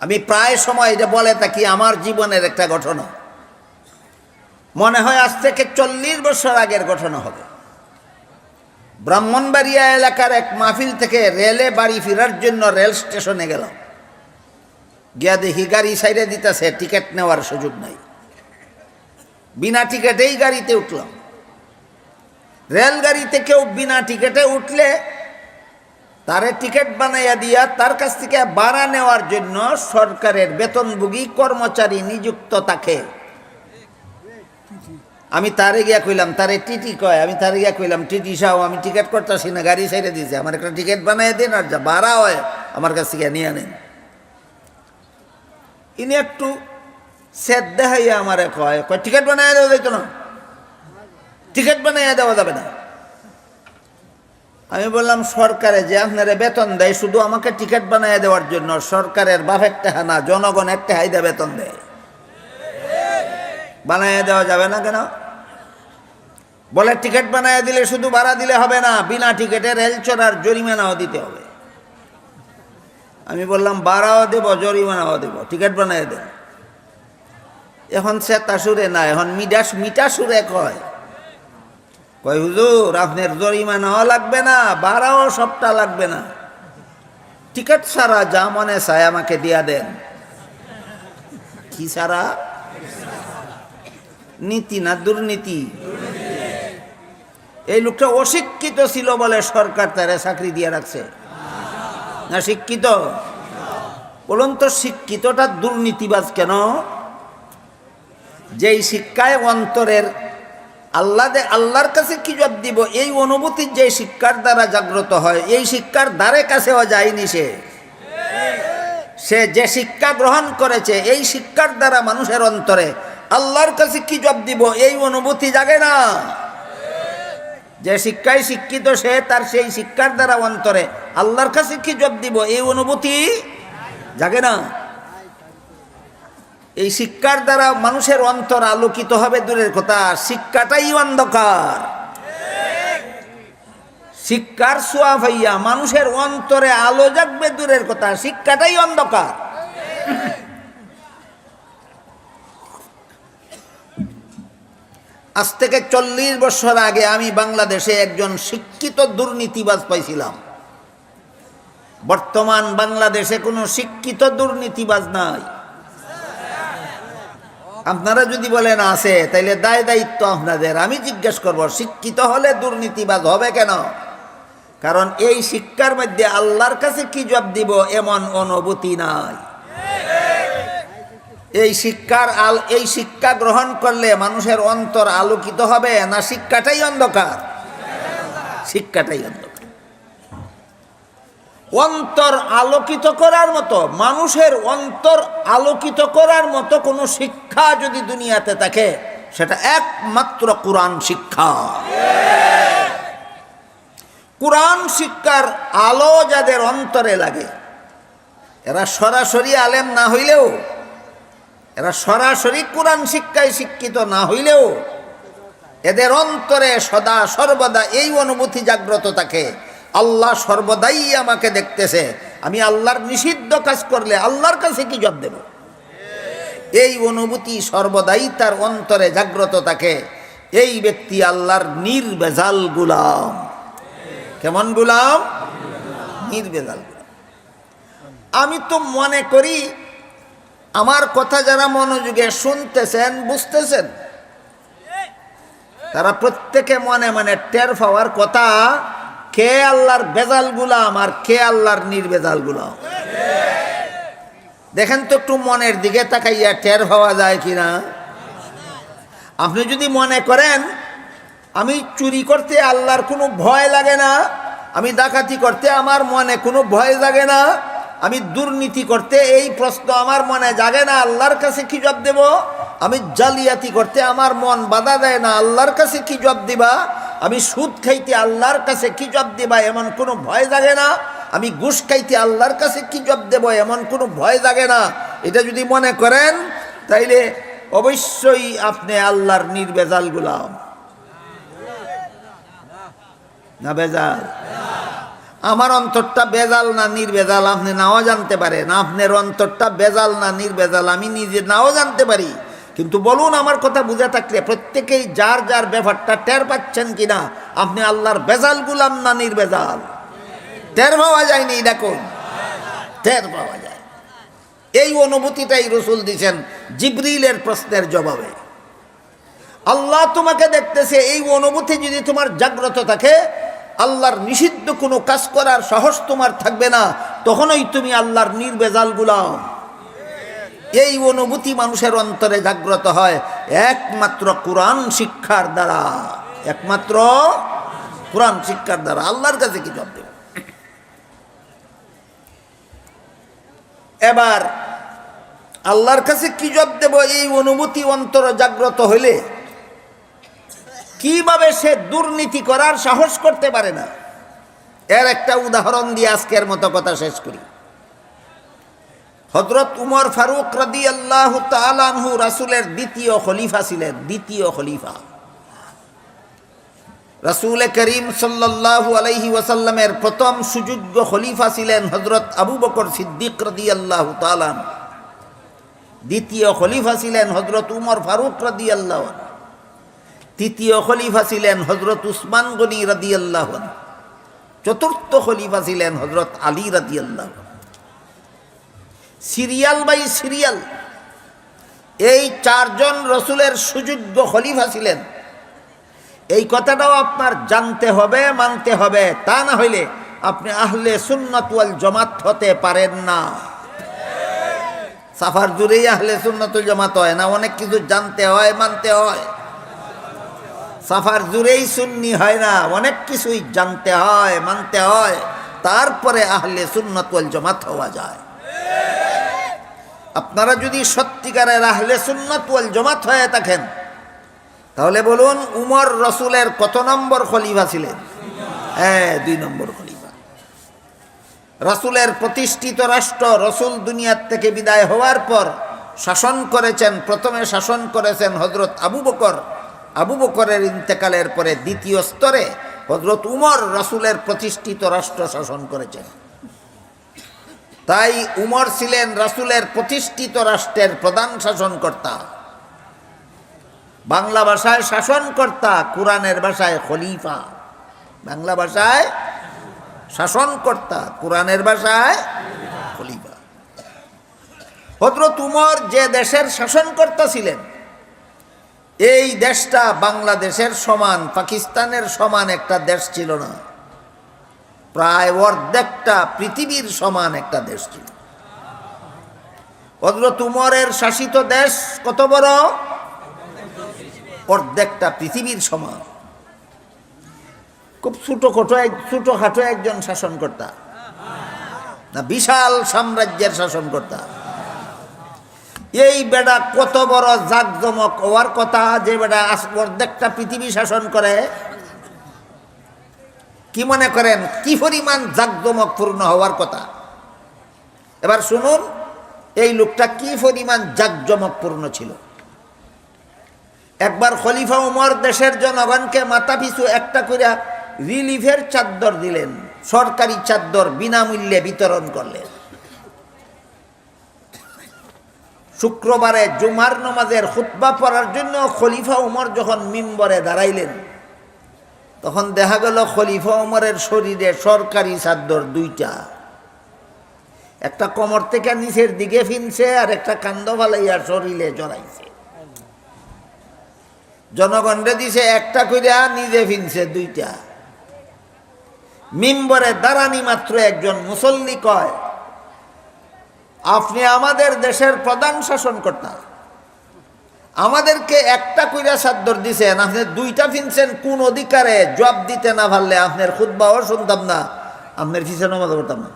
আমি প্রায় সময় এটা বলে থাকি, আমার জীবনের একটা ঘটনা। মনে হয় আজ থেকে চল্লিশ বছর আগের ঘটনা হবে। ব্রাহ্মণবাড়িয়া এলাকার এক মাহফিল থেকে রেলে বাড়ি ফেরার জন্য রেল স্টেশনে গেলাম। গিয়া দেখি গাড়ি সাইডে দিতেছে, টিকিট নেওয়ার সুযোগ নাই। বিনা টিকিটেই গাড়িতে উঠলাম। রেলগাড়িতে কেউ বিনা টিকিটে উঠলে তারে টিকিট বানাইয়া দিয়া তার কাছ থেকে বাড়া নেওয়ার জন্য সরকারের বেতনভোগী কর্মচারী নিযুক্ত থাকে। আমি তারে গিয়া কইলাম, তারে টিটি কয়, আমি তারে গিয়া কইলাম, টিটি সাহ, আমি টিকিট করতেছি না, গাড়ি সাইডে দিয়েছে আমার একটা টিকিট বানাই দিন আর যা ভাড়া হয়, আমার কাছ থেকে নিয়ে নেন। ইনি একটু সেদ দেখাইয়া আমারে কয় কয়, টিকিট বানাইয়া দেওয়া যাইতো না। টিকিট বানাইয়া দেওয়া যাবে না। আমি বললাম, সরকারে যে আপনারা বেতন দেয়, শুধু আমাকে টিকিট বানাইয়া দেওয়ার জন্য, সরকারের বাপের টাকা না জনগণ একটা হাইদা বেতন দেয়। বানাইয়া দেওয়া যাবে না কেন? বলে, টিকিট বানাইয়া দিলে, শুধু ভাড়া দিলে হবে না, বিনা টিকিটে রেল চড়ার জরিমানাও দিতে হবে। আমি বললাম, ভাড়াও দেব, জরিমানাও দেব, টিকিট বানাইয়া দেব এখন সে সুরে না, এখন মিডাস মিটা সুরে কয়? কয়, হুজুর, আপনার জরিমানাও লাগবে না, ভাড়াও সবটা লাগবে না। টিকিট ছাড়া যা মনে চায় আমাকে দিয়া দেন। কি ছাড়া? নীতি না দুর্নীতি? এই লোকটা অশিক্ষিত ছিল বলে সরকার তারে চাকরি দিয়ে রাখছে। না শিক্ষিত? বলুন তো শিক্ষিতটা দুর্নীতিবাজ কেন? যেই শিক্ষায় অন্তরের আল্লাহ আল্লাহর কাছে কি জব দিব? এই অনুভূতির যে শিক্ষার দ্বারা জাগ্রত হয়, এই শিক্ষার দ্বারে কাছেও যায়নি সে। সে যে শিক্ষা গ্রহণ করেছে, এই শিক্ষার দ্বারা মানুষের অন্তরে আল্লাহর কাছে কি জব দিব? এই অনুভূতি জাগে না। যে শিক্ষায় শিক্ষিত সে, তার সেই শিক্ষার দ্বারা অন্তরে আল্লাহর কাছে কি জব দিব? এই অনুভূতি জাগে না। এই শিক্ষার দ্বারা মানুষের অন্তর আলোকিত হবে, দূরের কথা, শিক্ষাটাই অন্ধকার। শিক্ষার সোয়া ভাইয়া, মানুষের অন্তরে আলো জাগবে, দূরের কথা, শিক্ষাটাই অন্ধকার। আজ থেকে চল্লিশ বছর আগে আমি বাংলাদেশে একজন শিক্ষিত দুর্নীতিবাজ পাইছিলাম। বর্তমান বাংলাদেশে কোনো শিক্ষিত দুর্নীতিবাজ নাই। আপনারা যদি বলেন আছে, তাইলে দায় দায়িত্ব আপনাদের। আমি জিজ্ঞেস করব, শিক্ষিত হলে দুর্নীতিবাদ হবে কেন? কারণ এই শিক্ষার মধ্যে আল্লাহর কাছে কি জব দিব, এমন অনুভূতি নাই। এই শিক্ষার আল, এই শিক্ষা গ্রহণ করলে মানুষের অন্তর আলোকিত হবে, না শিক্ষাটাই অন্ধকার? শিক্ষাটাই অন্ধকার। অন্তর আলোকিত করার মতো, মানুষের অন্তর আলোকিত করার মতো কোনো শিক্ষা যদি দুনিয়াতে থাকে, সেটা একমাত্র কোরআন শিক্ষা। কোরআন শিক্ষার আলো যাদের অন্তরে লাগে, এরা সরাসরি আলেম না হইলেও, এরা সরাসরি কোরআন শিক্ষায় শিক্ষিত না হইলেও, এদের অন্তরে সদা সর্বদা এই অনুভূতি জাগ্রত থাকে আল্লাহ সর্বদাই আমাকে দেখতেছে। আমি আল্লাহর নিষিদ্ধ কাজ করলে আল্লাহর কাছে কি জব দেব? এই অনুভূতি সর্বদাই তার অন্তরে জাগ্রত থাকে। এই ব্যক্তি আল্লাহর নির্বেজাল গুলাম। কেমন গুলাম? নির্বেজাল। গুলাম আমি তো মনে করি, আমার কথা যারা মনোযোগে শুনতেছেন, বুঝতেছেন, তারা প্রত্যেকে মনে মনে টের পাওয়ার কথা কে আল্লাহর বেজাল গুলাম আর কে আল্লাহর নির্বেজাল গুলাম? দেখেন তো একটু মনের দিকে তাকাইয়া টের হওয়া যায় কিনা? আপনি যদি মনে করেন, আমি চুরি করতে আল্লাহর কোনো ভয় লাগে না, আমি ডাকাতি করতে আমার মনে কোনো ভয় জাগে না, আমি দুর্নীতি করতে এই প্রশ্ন আমার মনে জাগে না, আল্লাহর কাছে কি জব দেব? আমি জালিয়াতি করতে আমার মন বাধা দেয় না, আল্লাহর কাছে কি জব দিবা? আমি সুদ খাইতে আল্লাহর কাছে কি জব দিবা এমন কোনো ভয় জাগে না? আমি ঘুষ খাইতে আল্লাহর কাছে কি জব দেব এমন কোনো ভয় জাগে না? এটা যদি মনে করেন, তাইলে অবশ্যই আপনি আল্লাহর নির্বেজাল গুলাম। না বেজাল? আমার অন্তরটা বেজাল না নির্বেজাল? আপনি নাও জানতে পারেন। আপনার অন্তরটা বেজাল না নির্বেজাল? আমি নিজে নাও জানতে পারি। কিন্তু বলুন আমার কথা বুঝে থাকলে প্রত্যেকেই যার যার ব্যাপারটা টের পাচ্ছেন কিনা? আপনি আল্লাহর বেজাল গুলাম না নির্বেজাল? টের পাওয়া যায়নি, দেখুন। টের পাওয়া যায়। এই অনুভূতিটাই রসুল দিছেন জিবরিলের প্রশ্নের জবাবে। আল্লাহ তোমাকে দেখতেছে, এই অনুভূতি যদি তোমার জাগ্রত থাকে, আল্লাহর নিষিদ্ধ কোনো কাজ করার সাহস তোমার থাকবে না, তখনই তুমি আল্লাহর নির্বেজাল গুলাম। এই অনুভূতি মানুষের অন্তরে জাগ্রত হয়। একমাত্র কোরআন শিক্ষার দ্বারা। একমাত্র কোরআন শিক্ষার দ্বারা। আল্লাহর কাছে কি জব দেব? এবার আল্লাহর কাছে কি জব দেব? এই অনুভূতি অন্তর জাগ্রত হইলে কীভাবে সে দুর্নীতি করার সাহস করতে পারে না? এর একটা উদাহরণ দিয়ে আজকের মতো কথা শেষ করি। হজরত উমর ফারুক রদি আল্লাহ তালানহু রাসুলের দ্বিতীয় খলিফা ছিলেন, দ্বিতীয় খলিফা। রাসুল করিম সাল্লাল্লাহু আলাইহি ওয়াসাল্লামের প্রথম সুযোগ্য খলিফা ছিলেন হজরত আবু বকর সিদ্দিক রদি আল্লাহ তালান দ্বিতীয় খলিফা ছিলেন হজরত উমর ফারুক রদি আল্লাহ তৃতীয় খলিফা ছিলেন হজরত উসমান গনি রাদি আল্লাহ চতুর্থ খলিফা ছিলেন হজরত আলী রাদি আল্লাহ সিরিয়াল বাই সিরিয়াল। এই চারজন রসুলের সুযোগ্য খলিফা ছিলেন। এই কথাটাও আপনার জানতে হবে, মানতে হবে। তা না হইলে আপনি আহলে সুন্নাতুয়াল জমাত হতে পারেন না। সাফার জুড়েই আহলে সুন্নাতুল জমাত হয় না, অনেক কিছু জানতে হয়, মানতে হয়। সাফার জুড়েই সুন্নি হয় না, অনেক কিছুই জানতে হয়, মানতে হয়। তারপরে আহলে সুন্নাতুল জমাত হওয়া যায়। আপনারা যদি সত্যিকারের আহলে সুন্নাতুল জমাত হয়ে থাকেন, তাহলে বলুন উমর রসুলের কত নম্বর খলিফা ছিলেন? হ্যাঁ দুই নম্বর খলিফা। রসুলের প্রতিষ্ঠিত রাষ্ট্র রসুল দুনিয়ার থেকে বিদায় হওয়ার পর শাসন করেছেন, প্রথমে শাসন করেছেন হজরত আবু বকর। আবু বকরের ইন্তেকালের পরে দ্বিতীয় স্তরে হজরত উমর রসুলের প্রতিষ্ঠিত রাষ্ট্র শাসন করেছেন। তাই উমর ছিলেন রাসুলের প্রতিষ্ঠিত রাষ্ট্রের প্রধান শাসনকর্তা। বাংলা ভাষায় শাসনকর্তা, কোরআনের ভাষায় খলিফা। বাংলা ভাষায় শাসনকর্তা, কোরআনের ভাষায় খলিফা। হজরত উমর যে দেশের শাসনকর্তা ছিলেন, এই দেশটা বাংলাদেশের সমান, পাকিস্তানের সমান একটা দেশ ছিল না। প্রায় অর্ধেকটা পৃথিবীর সমান একটা দেশ ছিল। হজরত শাসিত দেশ কত বড়? অর্ধেকটা পৃথিবীর সমান। খুব ছোটোখাটো এক, ছোটোখাটো একজন শাসনকর্তা। না, বিশাল সাম্রাজ্যের শাসনকর্তা। এই বেড়া কত বড় জাকজমক হওয়ার কথা, যে বেড়া অর্ধেকটা পৃথিবী শাসন করে কি মনে করেন, কি পরিমাণ জাকজমক পূর্ণ হওয়ার কথা? এবার শুনুন, এই লোকটা কি পরিমাণ জাকজমক পূর্ণ ছিল? একবার খলিফা উমর দেশের জনগণকে মাথা পিছু একটা করে রিলিফের চাদ্দর দিলেন, সরকারি চাদ্দর বিনামূল্যে বিতরণ করলেন। শুক্রবারে জুমার নমাজের খুতবা পড়ার জন্য খলিফা উমর যখন মিম্বরে দাঁড়াইলেন তখন দেখা গেল খলিফা উমরের শরীরে সরকারি চাদ্দর দুইটা। একটা কোমর থেকে নিচের দিকে ফিনছে আর একটা কান্দ ফালাইয়া শরীরে জড়াইছে। জনগণরে দিছে একটা কইরা নিজে ফিনছে দুইটা। মিম্বরে দাঁড়ানি মাত্র একজন মুসল্লি কয়, আপনি আমাদের দেশের প্রধান শাসনকর্তা। আমাদেরকে একটা কইরা সাদ্দর দিছেন, আপনি দুইটা ফিনছেন, কোন অধিকারে জব দিতে না পারলে আপনার খুদ্বাও শুনতাম না, আপনার ফিসে নমাজ করতাম না।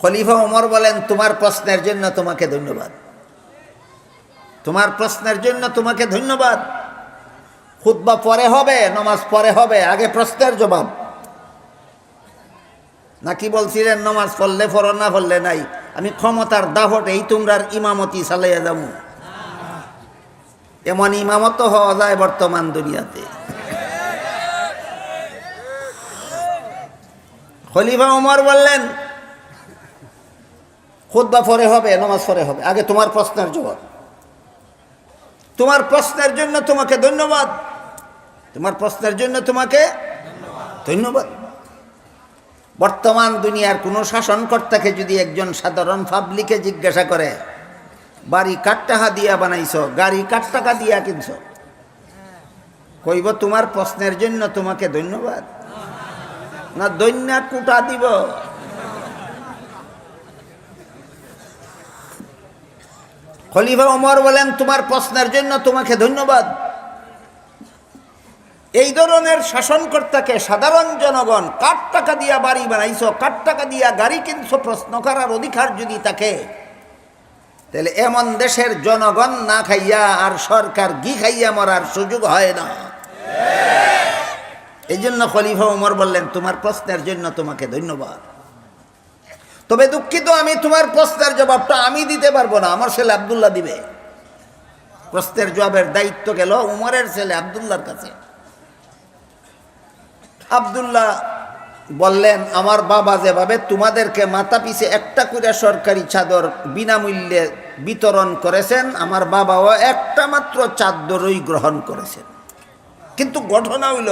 খলিফা ওমর বলেন, তোমার প্রশ্নের জন্য তোমাকে ধন্যবাদ। তোমার প্রশ্নের জন্য তোমাকে ধন্যবাদ। খুদ্া পরে হবে, নমাজ পরে হবে, আগে প্রশ্নের জবাব। নাকি বলছিলেন, নমাজ পড়লে পড়ো, না পড়লে নাই? আমি ক্ষমতার দাহট এই তোমরার ইমামতি চালাইয়া যাব। এমন ইমামত হওয়া যায় বর্তমান দুনিয়াতে। খলিফা উমর বললেন খুদ্া পরে হবে, নামাজ পরে হবে। আগে তোমার প্রশ্নের জবাব। তোমার প্রশ্নের জন্য তোমাকে ধন্যবাদ। তোমার প্রশ্নের জন্য তোমাকে ধন্যবাদ। বর্তমান দুনিয়ার কোনো শাসনকর্তাকে যদি একজন সাধারণ পাবলিকে জিজ্ঞাসা করে, বাড়ি কাট টাকা দিয়া বানাইছ? গাড়ি কাট টাকা দিয়া কিনছ? কইব, তোমার প্রশ্নের জন্য তোমাকে ধন্যবাদ। না দৈন্য কুটা দিব। খলিফা ওমর বলেন, তোমার প্রশ্নের জন্য তোমাকে ধন্যবাদ। এই ধরনের শাসনকর্তাকে সাধারণ জনগণ কাঠ টাকা দিয়া বাড়ি বানাইছ, কাঠ টাকা দিয়া গাড়ি কিনছ, প্রশ্ন করার অধিকার যদি থাকে তাহলে এমন দেশের জনগণ না খাইয়া আর সরকার ঘি খাইয়া মরার সুযোগ হয় না। এই জন্য খলিফা উমর বললেন, তোমার প্রশ্নের জন্য তোমাকে ধন্যবাদ। তবে দুঃখিত, আমি তোমার প্রশ্নের জবাবটা আমি দিতে পারব না, আমার ছেলে আবদুল্লাহ দিবে। প্রশ্নের জবাবের দায়িত্ব গেল উমরের ছেলে আবদুল্লাহর কাছে। আবদুল্লাহ বললেন, আমার বাবা যেভাবে তোমাদেরকে মাথা পিছে একটা করে সরকারি চাদর বিনামূল্যে বিতরণ করেছেন, আমার বাবাও একটা মাত্র চাদরই গ্রহণ করেছেন। কিন্তু ঘটনা হইল,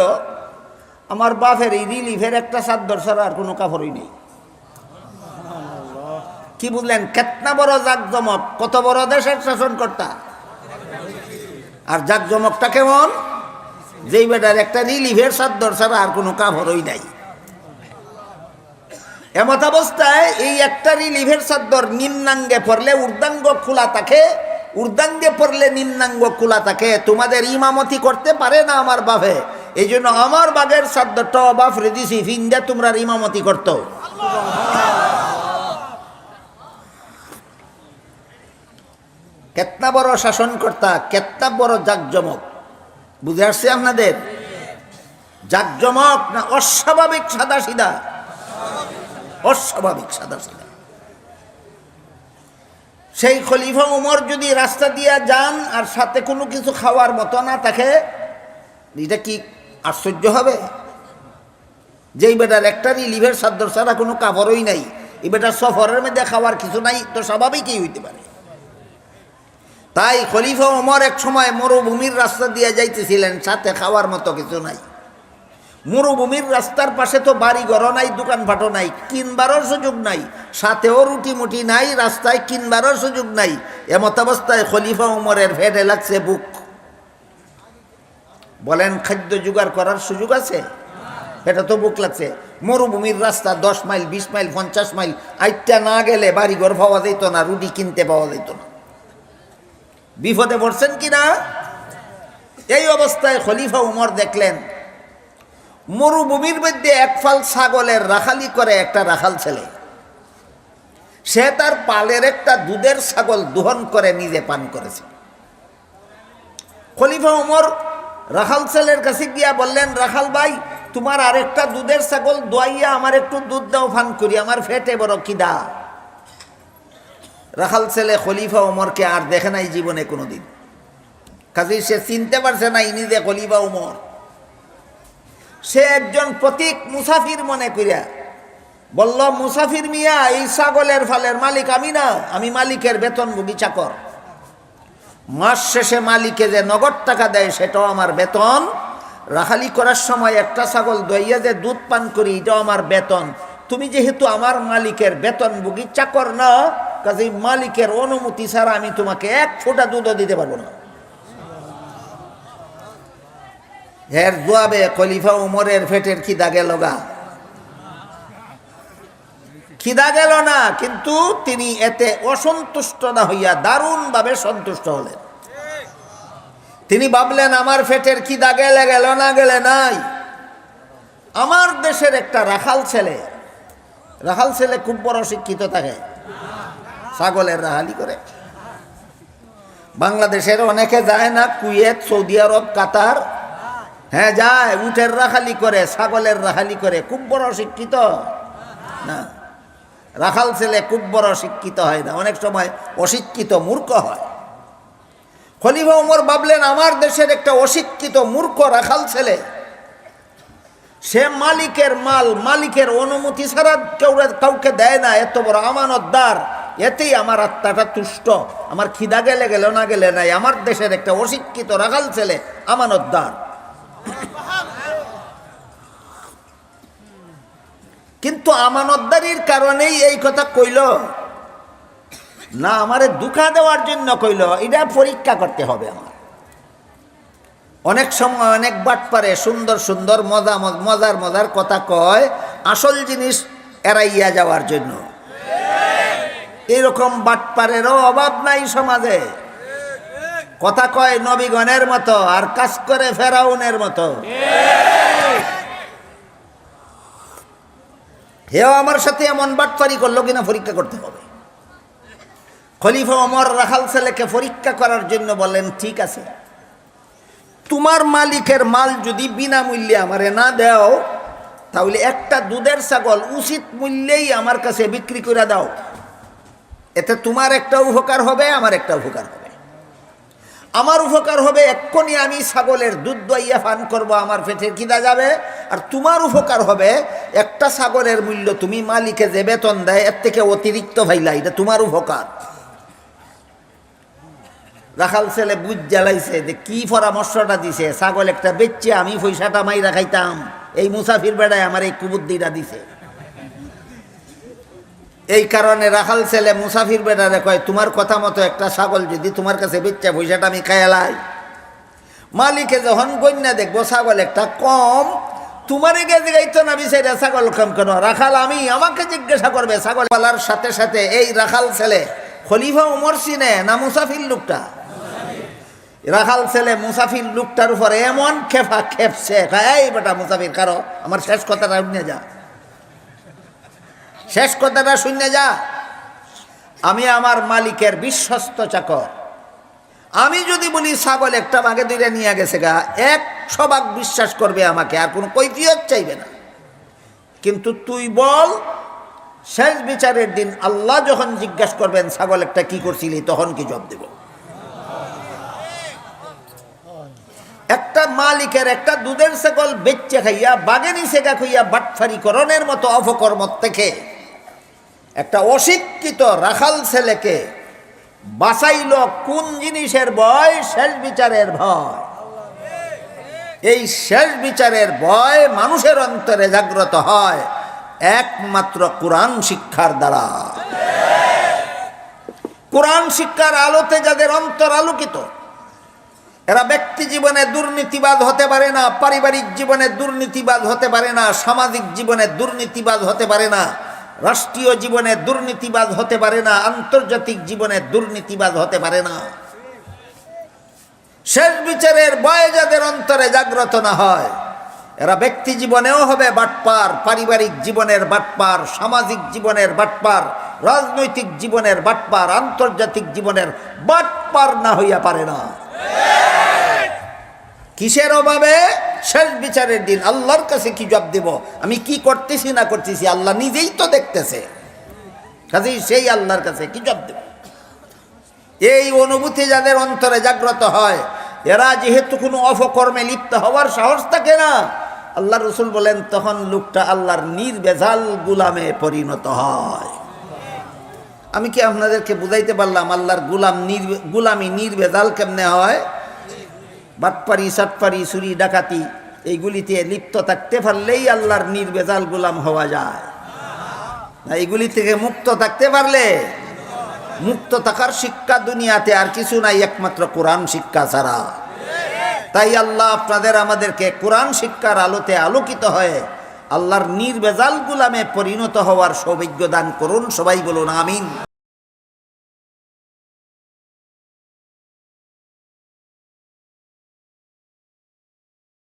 আমার বাপের এই রিলিফের একটা চাদর ছাড়া আর কোনো কাপড়ই নেই। কি বুঝলেন, কেতনা বড় জাকজমক, কত বড় দেশের শাসনকর্তা। আর জাকজমকটা কেমন? যেই বেটার একটা রিলিফের চাদর ছাড়া আর কোনো কাপড়ই নাই। এমত অবস্থায় এই একটা রিলিফের চাদর নিম্নাঙ্গে পড়লে উর্দাঙ্গ খোলা থাকে উর্দাঙ্গে পড়লে নিম্নাঙ্গ খোলা থাকে। তোমাদের ইমামতি করতে পারে না আমার বাপে। এই জন্য আমার বাগের চাদরটা বাপ রেদিছি ফিন্দা তোমরা ইমামতি করতো। কেতনা বড় শাসনকর্তা, কেতনা বড় জাকজমক। বুঝে আসছে আপনাদের? জাকজমক না অস্বাভাবিক সাদা সিধা অস্বাভাবিক সাদা সিধা সেই খলিফা উমর যদি রাস্তা দিয়া যান আর সাথে কোনো কিছু খাওয়ার মতো না থাকে, এটা কি আশ্চর্য হবে? যেই বেটার একটা রিলিভের সাদ্য ছাড়া কোনো কাপড়ই নাই, এই বেটার সফরের মধ্যে খাওয়ার কিছু নাই, তো স্বাভাবিকই হইতে পারে। তাই খলিফা ওমর এক সময় মরুভূমির রাস্তা দিয়ে যাইতেছিলেন, সাথে খাওয়ার মতো কিছু নাই। মরুভূমির রাস্তার পাশে তো বাড়ি ঘর নাই দোকান দোকানপাটও নাই, কিনবারও সুযোগ নাই, সাথেও রুটি মুটি নাই, রাস্তায় কিনবারও সুযোগ নাই। এমত অবস্থায় খলিফা উমরের ভেড়ে লাগছে বুক। বলেন, খাদ্য জোগাড় করার সুযোগ আছে? এটা তো বুক লাগছে। মরুভূমির রাস্তা দশ মাইল, বিশ মাইল, পঞ্চাশ মাইল আইটা না গেলে বাড়ি ঘর পাওয়া যেত না, রুটি কিনতে পাওয়া যেত না। বিপদে পড়ছেন কি না? এই অবস্থায় খলিফা উমর দেখলেন, মরুভূমির মধ্যে এক ফাল ছাগলের রাখালি করে একটা রাখাল ছেলে। সে তার পালের একটা দুধের ছাগল দোহন করে নিজে পান করেছে। খলিফা উমর রাখাল ছেলের কাছে গিয়া বললেন, রাখাল ভাই, তোমার আরেকটা দুধের ছাগল দোয়াইয়া আমার একটু দুধ দাও ফান করি, আমার ফেটে বড় কিদা রাখাল ছেলে খলিফা ওমরকে আর দেখে নাই জীবনে কোনোদিন। কাজেই সে চিনতে পারছে না ইনি যে খলিফা উমর। সে একজন প্রতীক মুসাফির মনে করিয়া বলল, মুসাফির মিয়া, এই ছাগলের ফালের মালিক আমি না, আমি মালিকের বেতনভোগী চাকর। মাস শেষে মালিকে যে নগদ টাকা দেয়, সেটাও আমার বেতন। রাখালি করার সময় একটা ছাগল দইয়া যে দুধ পান করি, এটাও আমার বেতন। তুমি যেহেতু আমার মালিকের বেতনভোগী চাকর না কাজেই মালিকের অনুমতি ছাড়া আমি তোমাকে এক ফোঁটা দুধও দিতে পারব না। এর জবাবে খলিফা উমরের ফেটের খিদা গেল গা। খিদা গেল না, কিন্তু তিনি এতে অসন্তুষ্ট না হইয়া দারুণভাবে সন্তুষ্ট হলেন। তিনি ভাবলেন, আমার ফেটের খিদা গেলে গেল না, গেলে নাই। আমার দেশের একটা রাখাল ছেলে রাখাল ছেলে খুব বড় শিক্ষিত থাকে। ছাগলের রাহালি করে। বাংলাদেশের অনেকে যায় না, কুয়েত, সৌদি আরব, কাতার। হ্যাঁ যায় উঠের রাখালি করে, ছাগলের রাখালি করে। খুব বড় শিক্ষিত। না। রাখাল ছেলে খুব বড় শিক্ষিত হয় না। অনেক সময় অশিক্ষিত মূর্খ হয়। খলিফা উমর ভাবলেন, আমার দেশের একটা অশিক্ষিত মূর্খ রাখাল ছেলে, সে মালিকের মাল, মালিকের অনুমতি ছাড়া কেউ কাউকে দেয় না। এত বড় আমানতদার এতেই আমার আত্মাটা তুষ্ট। আমার খিদা গেলে গেল, না গেলে নাই। আমার দেশের একটা অশিক্ষিত রাখাল ছেলে, আমানতদার। কিন্তু আমানতদারির কারণেই এই কথা কইল। না, আমারে দুঃখা দেওয়ার জন্য কইল। এটা পরীক্ষা করতে হবে আমার। অনেক সময় অনেক বাট পারে, সুন্দর সুন্দর মজা, মজার মজার কথা কয়, আসল জিনিস এড়াইয়া যাওয়ার জন্য। এরকম বাটপারেরও অভাব নাই সমাজে। কথা কয় নবীগণের মতো আর কাজ করে ফেরাউনের মতো। হেও আমার সাথে এমন বাটপারি করল কিনা পরীক্ষা করতে হবে। খলিফা অমর রাখাল ছেলেকে পরীক্ষা করার জন্য বললেন, ঠিক আছে। তোমার মালিকের মাল যদি বিনামূল্যে আমারে না দাও, তাহলে একটা দুধের ছাগল উচিত মূল্যেই আমার কাছে বিক্রি করে দাও। এতে তোমার একটা উপকার হবে, আমার একটা উপকার হবে। আমার উপকার হবে, এক্ষুনি আমি ছাগলের দুধ দইয়া পান করব, আমার পেটের খিদা যাবে। আর তোমার উপকার হবে, একটা ছাগলের মূল্য তুমি মালিকে যে বেতন দেয়, এর থেকে অতিরিক্ত ভাইলা এটা তোমার উপকার। রাখাল ছেলে বুঝ জ্বালাইছে যে কি পরামর্শটা দিছে, ছাগল একটা বেচছে, আমি পয়সাটা মাইরা খাইতাম। এই মুসাফির বেড়ায় আমার এই কুবুদ্দিটা দিছে। এই কারণে রাখাল ছেলে মুসাফির বেড়ারে কয়, তোমার কথা মতো একটা ছাগল যদি তোমার কাছে বেচছে পয়সাটা আমি খাইলাই মালিকে যখন গন্যা দেখব, ছাগল একটা কম তোমারই গেছে না ছাগল কম কেন? রাখাল, আমি আমাকে জিজ্ঞাসা করবে, ছাগল পালার সাথে সাথে এই রাখাল ছেলে খলিফা উমর সিনে না মুসাফির লোকটা? রাখাল ছেলে মুসাফির লোকটার উপর এমন খেফা খেপছে, এই বেটা মুসাফির কারও আমার শেষ কথাটা শুনে যা। শেষ কথাটা শুনে যা। আমি আমার মালিকের বিশ্বস্ত চাকর। আমি যদি বলি, ছাগল একটা বাঘে দুইটা নিয়ে গেছে গা, একশো ভাগ বিশ্বাস করবে আমাকে, আর কোনো কৈফিয়ত চাইবে না। কিন্তু তুই বল, শেষ বিচারের দিন আল্লাহ যখন জিজ্ঞাসা করবেন, ছাগল একটা কি করছিলি? তখন কি জব দেব? একটা মালিকের একটা দুধের ছাগল বেচে খাইয়া বাগেনি সেগা খাইয়া বাটফারি করণের মতো অপকর্ম থেকে একটা অশিক্ষিত রাখাল ছেলেকে বাঁচাইল কোন জিনিসের ভয়? শেষ বিচারের ভয়। এই শেষ বিচারের ভয় মানুষের অন্তরে জাগ্রত হয় একমাত্র কোরআন শিক্ষার দ্বারা। কোরআন শিক্ষার আলোতে যাদের অন্তর আলোকিত, এরা ব্যক্তি জীবনে দুর্নীতিবাদ হতে পারে না, পারিবারিক জীবনে দুর্নীতিবাদ হতে পারে না, সামাজিক জীবনে দুর্নীতিবাদ হতে পারে না রাষ্ট্রীয় জীবনে দুর্নীতিবাদ হতে পারে না, আন্তর্জাতিক জীবনে দুর্নীতিবাদ হতে পারে না। শেষ বিচারের ভয়ে যাদের অন্তরে জাগ্রত না হয়, এরা ব্যক্তি জীবনেও হবে বাটপার, পারিবারিক জীবনের বাটপার, সামাজিক জীবনের বাটপার, রাজনৈতিক জীবনের বাটপার, আন্তর্জাতিক জীবনের বাটপার না হইয়া পারে না। কিসের অভাবে? শেষ বিচারের দিন আল্লাহর কাছে কি জব দেব? আমি কি করতেছি, না করতেছি, আল্লাহ নিজেই তো দেখতেছে। কাজেই সেই আল্লাহর কাছে কি জব দেব? এই অনুভূতি যাদের অন্তরে জাগ্রত হয়, এরা যেহেতু কোনো অপকর্মে লিপ্ত হওয়ার সাহস থাকে না আল্লাহ রসুল বলেন, তখন লোকটা আল্লাহর নির্বেজাল গুলামে পরিণত হয়। আমি কি আপনাদেরকে বুঝাইতে পারলাম, আল্লাহর গুলাম নির গুলামি নির্বেজাল কেমনে হয়? বাটপারি, সাটপারি, চুরি, ডাকাতি, এইগুলিতে লিপ্ত থাকতে পারলেই আল্লাহর নির্বেজাল গুলাম হওয়া যায়। এইগুলি থেকে মুক্ত থাকতে পারলে, মুক্ত থাকার শিক্ষা দুনিয়াতে আর কিছু নাই, একমাত্র কোরআন শিক্ষা ছাড়া। তাই আল্লাহ আপনাদের আমাদেরকে কোরআন শিক্ষার আলোতে আলোকিত হয়ে আল্লাহর নির্বেজাল গুলামে পরিণত হওয়ার সৌভাগ্য দান করুন। সবাই বলুন, আমিন।